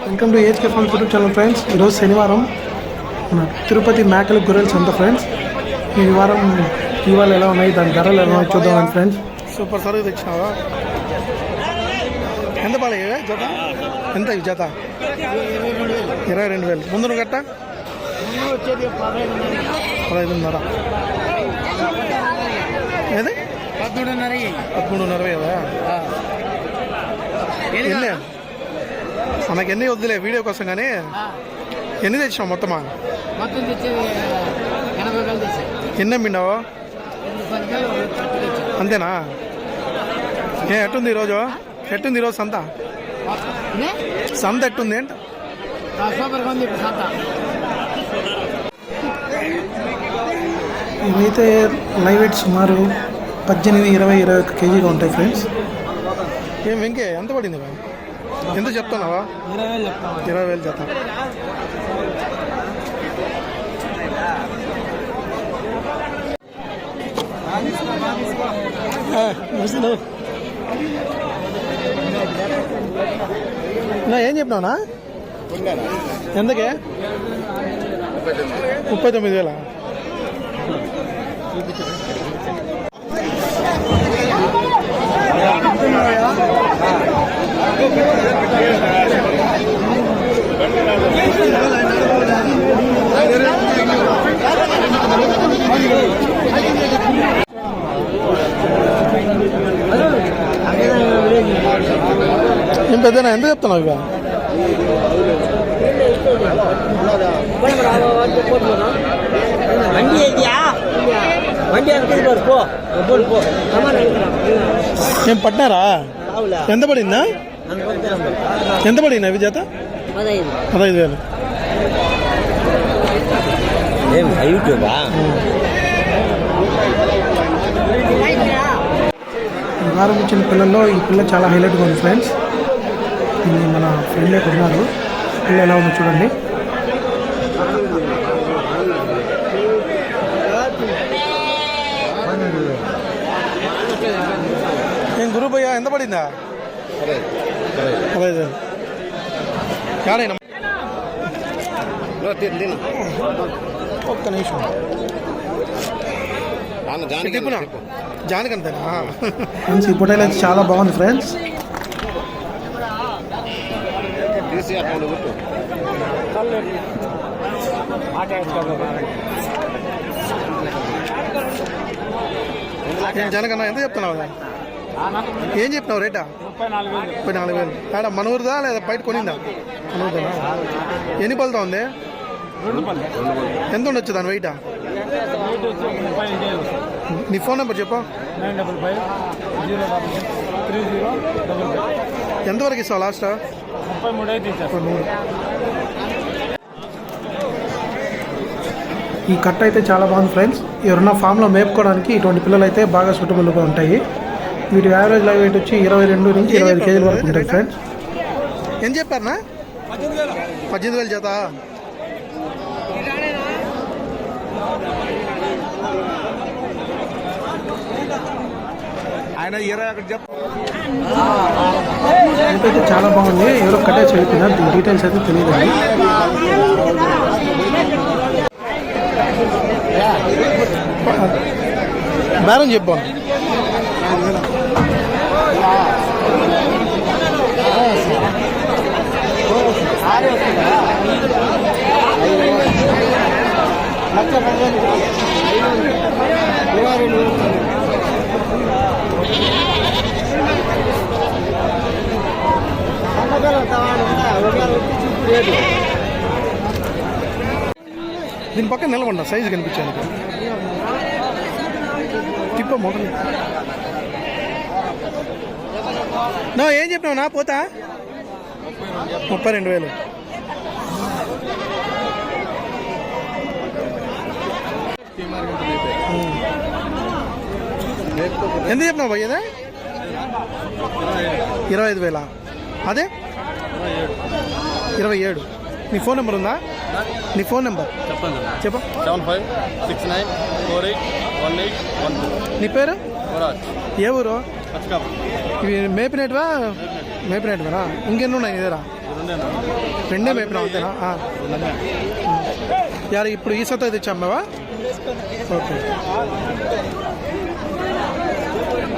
Welcome to ఏజ్ కెఫాన్ YouTube channel friends ఈరోజు శనివారం. మన తిరుపతి మేకల గొర్రెల సంత ఫ్రెండ్స్ ఈ వారం ఇవాళ ఎలా ఉన్నాయి? దాని ధరలు ఎలా ఉన్నాయి? చూద్దాం ఫ్రెండ్స్ సూపర్ సరుకు తెచ్చినావా? ఎంత పాలే జత? ఎంత ఈ జత? ఇరవై రెండు వేలు. ముందు గట్ట పదహైదున్నర. ఏది? పదమూడున్నర పదమూడున్నర కదా ఎన్ని మనకి ఎన్ని వద్దులే వీడియో కోసం కానీ? ఎన్ని తెచ్చినావు మొత్తమా? ఎన్ని అంతేనా? ఏ ఎట్టుంది ఈరోజు? ఎట్టుంది ఈరోజు సంత? సంత ఎట్టుంది ఏంట? ఇవైతే లైవ్ వెయిట్ సుమారు పద్దెనిమిది ఇరవై ఇరవై ఒక్క కేజీగా ఉంటాయి ఫ్రెండ్స్. ఏం వెంకే ఎంత పడింది ఇవి? ఎంత చెప్తున్నావా? ఇరవై వేలు చెప్తాం. ఏం చెప్పినావునా? ఎంతకే ముప్పై తొమ్మిది వేల? ఏం పెద్దనా ఎంత చెప్తున్నావు ఇక வண்டி ஐடியா வண்டி எடுத்துட்டு பாரு போ போடு போ ఏం పట్టినారా రావులా ఎంత పడిందా ఎంత పడింది అవి జత పదహైదు పదహైదు వేలు ఏం యూట్యూబా ఈ వారం వచ్చిన పిల్లల్లో ఈ పిల్ల చాలా హైలైట్గా ఉంది ఫ్రెండ్స్. ఇది మన ఫ్రెండ్ ఇక్కడ ఉన్నారు పిల్ల ఎలా ఉందో చూడండి. ఏం గురు భయ్యా ఎంత పడిందా? పదహైదు వేలు. కాడైనా ఒక్క నిమిషం. తిప్పునా జానకి అంతేనా ఫ్రెండ్స్ ఈ పొటైల్ అయితే చాలా బాగుంది ఫ్రెండ్స్. జనకన్నా ఎంత చెప్తున్నావు? ఏం చెప్పినావు రేటా? ముప్పై నాలుగు వేలు. ఆడ మన ఊరిదా లేదా బయట కొనిందా? మన ఊరిదా ఎన్ని పలుతా ఉంది? రెండు పల్లె ఎంత ఉండొచ్చు దాని వెయిటా నీ ఫోన్ నెంబర్ చెప్పు. Nine double five zero three zero double five. ఎంతవరకు ఇస్తావు లాస్ట్? ముప్పై మూడు అయితే మూడు. ఈ కట్ అయితే చాలా బాగుంది ఫ్రెండ్స్. ఎవరన్నా ఫామ్లో మేపుకోవడానికి ఇటువంటి పిల్లలు అయితే బాగా సూటబుల్గా ఉంటాయి. వీటి యావరేజ్ లైవ్ వెయిట్ వచ్చి ఇరవై రెండు నుంచి ఇరవై ఐదు కేజీల వరకు ఉంటాయి ఫ్రెండ్స్. ఏం చెప్పారనా పద్దెనిమిది వేలు. చేత ఆయన ఇరవై ఒకటి అయితే చాలా బాగుంది. ఎవరో కట్టే చదువుతున్నారు దీని డీటెయిల్స్ అయితే తెలియదు బేరం చెప్పు. లక్ష పదివేలు. ఇరవై రెండు వేలు దీని పక్కన నిలబడ్డా సైజు కనిపించాను తిప్ప మొదలు. నా ఏం చెప్పినావు? నా పోతా? ముప్పై రెండు వేలు. ఎంత చెప్పినావు భయ్య ఇదే ఇరవై ఐదు వేల? అదే? ఇరవై ఏడు. నీ ఫోన్ నెంబర్ ఉందా? నీ ఫోన్ నెంబర్? చెప్పండి. చెప్పు. Seven five six nine four eight one eight one two. నీ పేరు? ఏ ఊరు? ఇవి మేపినట్టువా మేపినట్టువేనా ఇంకెన్ని ఉన్నాయి రెండేనా? రెండే మేపినా అంతేనా. యారు ఇప్పుడు ఈ సత తెచ్చామావా ఓకే.